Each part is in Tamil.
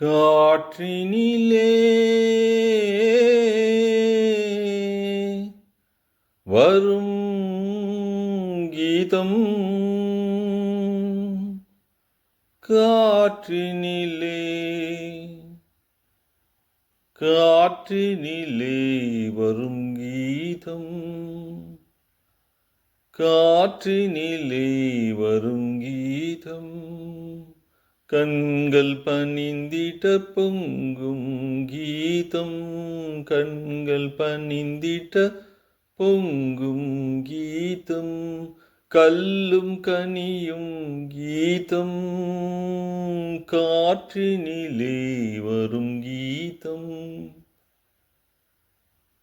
காற்றினிலே. வரும் கீதம் காற்றினிலே. காற்றினிலே வரும் கீதம் காற்றினிலே வரும் கீதம் கண்கள் பணிந்திட பொங்கும் கீதம். கண்கள் பணிந்திட பொங்கும் கீதம். கல்லும் கனியும் கீதம். காற்றினிலே வரும் கீதம்.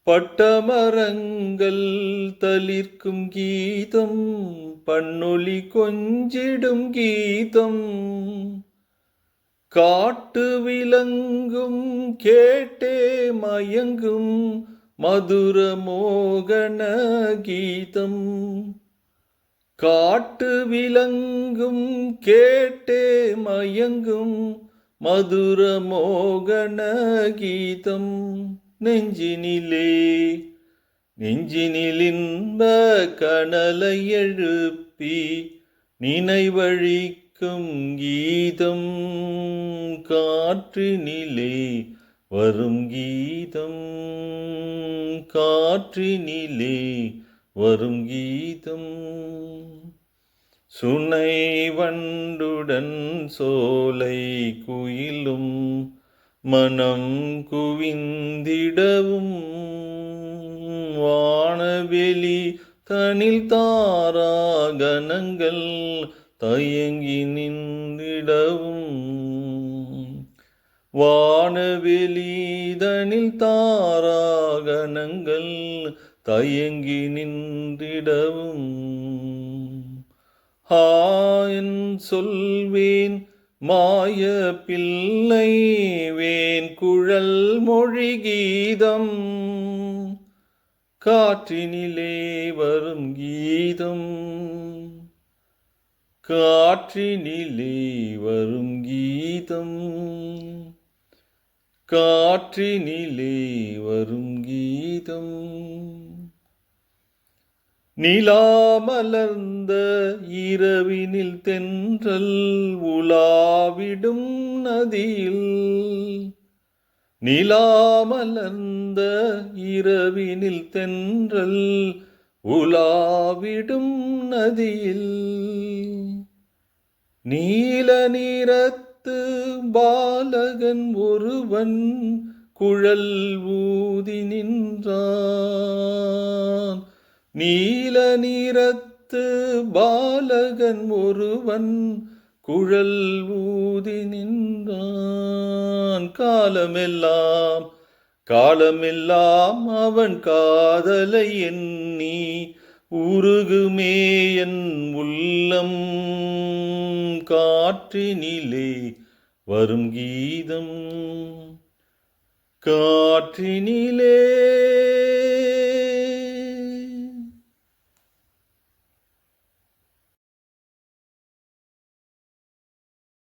பட்டமரங்கள் தளிர்க்கும் கீதம். பண்ணொலி கொஞ்சிடும் கீதம். காட்டு விலங்கும் கேட்டே மயங்கும் மதுர மோகன கீதம். காட்டு விலங்கும் கேட்டே மயங்கும் மதுர மோகன கீதம். நெஞ்சினிலே நெஞ்சினிலின்ப கனலை எழுப்பி நினைவழி ஒலிக்கும் கீதம் காற்றினிலே வரும் கீதம் காற்றினிலே வரும் கீதம். சுனை வண்டுடன் சோலை குயிலும் மனம் குவிந்திடவும். வானவெளி தனில் தாராகணங்கள் தயங்கி நின்றிடவும். வானவெளிதனில் தாராகணங்கள் தயங்கி நின்றிடவும். ஹாயன் சொல்வேன் மாய பிள்ளை வேன் குழல் மொழி கீதம். காற்றினிலே வரும் கீதம். காற்றினிலே வரும் கீதம். காற்றினிலே வரும் கீதம். நிலாமலர்ந்த இரவினில் தென்றல் உலாவிடும் நதியில். நிலாமலர்ந்த இரவினில் தென்றல் உலாவிடும் நதியில். நீல நிறத்து பாலகன் ஒருவன் குழல் ஊதி நின்றான். நீல நிறத்து பாலகன் ஒருவன் குழல் ஊதி நின்றான். காலமெல்லாம் காலமெல்லாம் அவன் காதலை எண்ணி உருகுமே என் உள்ளம். காற்றினிலே வரும் கீதம். காற்றினிலே